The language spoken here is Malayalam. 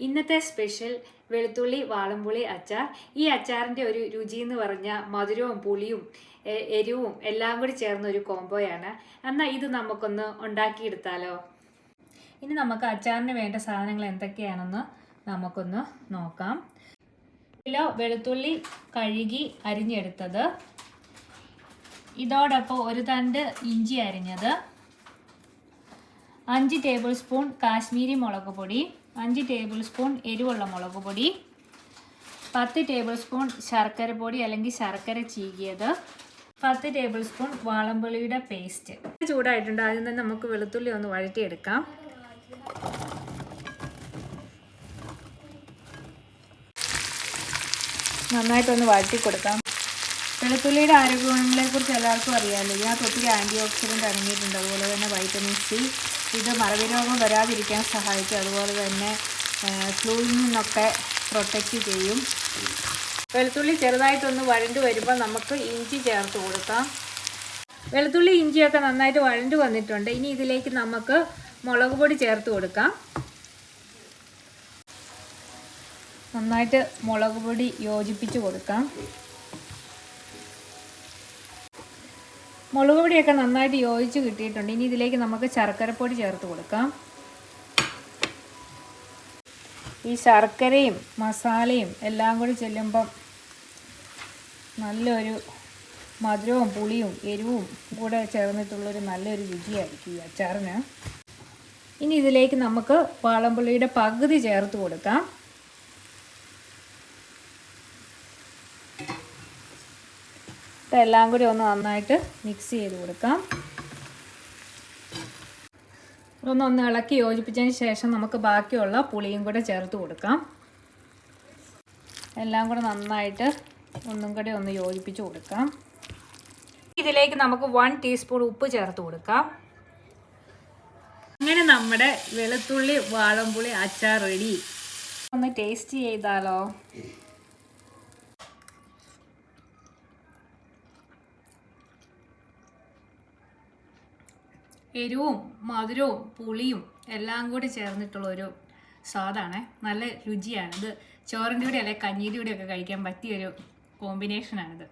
ഇന്നത്തെ സ്പെഷ്യൽ വെളുത്തുള്ളി വാളംപുളി അച്ചാർ. ഈ അച്ചാറിന്റെ ഒരു രുചി എന്ന് പറഞ്ഞാൽ മധുരവും പുളിയും എരിവും എല്ലാം കൂടി ചേർന്ന ഒരു കോംബോയാണ്. എന്നാൽ ഇത് നമുക്കൊന്ന് ഉണ്ടാക്കിയെടുത്താലോ? ഇനി നമുക്ക് അച്ചാറിന് വേണ്ട സാധനങ്ങൾ എന്തൊക്കെയാണെന്ന് നമുക്കൊന്ന് നോക്കാം. കിലോ വെളുത്തുള്ളി കഴുകി അരിഞ്ഞെടുത്തത്. ഇതോടൊപ്പം ഒരു തണ്ട് ഇഞ്ചി അരിഞ്ഞത്. അഞ്ച് ടേബിൾ സ്പൂൺ കാശ്മീരി മുളക് പൊടി. അഞ്ച് ടേബിൾ സ്പൂൺ എരിവുള്ള മുളക് പൊടി പത്ത് ടേബിൾ സ്പൂൺ ശർക്കര പൊടി അല്ലെങ്കിൽ ശർക്കര ചീകിയത് പത്ത് ടേബിൾ സ്പൂൺ വാളംപുളിയുടെ പേസ്റ്റ് ചൂടായിട്ടുണ്ട്. ആദ്യം തന്നെ നമുക്ക് വെളുത്തുള്ളി ഒന്ന് വഴറ്റിയെടുക്കാം. നന്നായിട്ടൊന്ന് വഴറ്റി കൊടുക്കാം വെളുത്തുള്ളിയുടെ ആരോഗ്യ കുറിച്ച് എല്ലാവർക്കും അറിയാമല്ലോ ഇതിനകത്ത് ഒത്തിരി ആന്റി ഓക്സിഡന്റ് അടങ്ങിയിട്ടുണ്ട്. അതുപോലെ തന്നെ വൈറ്റമിൻ സി ഇത് മറവി രോഗം വരാതിരിക്കാൻ സഹായിക്കും. അതുപോലെ തന്നെ ഫ്ലൂയിൽ നിന്നൊക്കെ പ്രൊട്ടക്റ്റ് ചെയ്യും. വെളുത്തുള്ളി ചെറുതായിട്ടൊന്ന് വഴണ്ട് വരുമ്പോൾ നമുക്ക് ഇഞ്ചി ചേർത്ത് കൊടുക്കാം. വെളുത്തുള്ളി ഇഞ്ചിയൊക്കെ നന്നായിട്ട് വഴണ്ട് വന്നിട്ടുണ്ട്. ഇനി ഇതിലേക്ക് നമുക്ക് മുളക് പൊടി ചേർത്ത് കൊടുക്കാം. നന്നായിട്ട് മുളക് പൊടി യോജിപ്പിച്ച് കൊടുക്കാം. മുളക് പൊടിയൊക്കെ നന്നായിട്ട് യോജിച്ച് കിട്ടിയിട്ടുണ്ട്. ഇനി ഇതിലേക്ക് നമുക്ക് ശർക്കരപ്പൊടി ചേർത്ത് കൊടുക്കാം. ഈ ശർക്കരയും മസാലയും എല്ലാം കൂടി ചെല്ലുമ്പം നല്ലൊരു മധുരവും പുളിയും എരിവും കൂടെ ചേർന്നിട്ടുള്ളൊരു നല്ലൊരു രുചിയായിരിക്കും ഈ അച്ചാറിന്. ഇനി ഇതിലേക്ക് നമുക്ക് വാളംപുള്ളിയുടെ പകുതി ചേർത്ത് കൊടുക്കാം. ഇതെല്ലാം കൂടി ഒന്ന് നന്നായിട്ട് മിക്സ് ചെയ്ത് കൊടുക്കാം. ഒന്ന് ഒന്ന് ഇളക്കി യോജിപ്പിച്ചതിന് ശേഷം നമുക്ക് ബാക്കിയുള്ള പുളിയും കൂടെ ചേർത്ത് കൊടുക്കാം. എല്ലാം കൂടെ നന്നായിട്ട് ഒന്നും കൂടെ ഒന്ന് യോജിപ്പിച്ച് കൊടുക്കാം. ഇതിലേക്ക് നമുക്ക് വൺ ടീസ്പൂൺ ഉപ്പ് ചേർത്ത് കൊടുക്കാം. അങ്ങനെ നമ്മുടെ വെളുത്തുള്ളി വാളംപുളി അച്ചാർ റെഡി ഒന്ന് ടേസ്റ്റ് ചെയ്താലോ? എരിവും മധുരവും പുളിയും എല്ലാം കൂടി ചേർന്നിട്ടുള്ള ഒരു സ്വാദാണ്. നല്ല രുചിയാണ്. ഇത് ചോറിന്റെ കൂടെ അല്ലെങ്കിൽ കൂടെ ഒക്കെ കഴിക്കാൻ പറ്റിയൊരു കോമ്പിനേഷനാണിത്.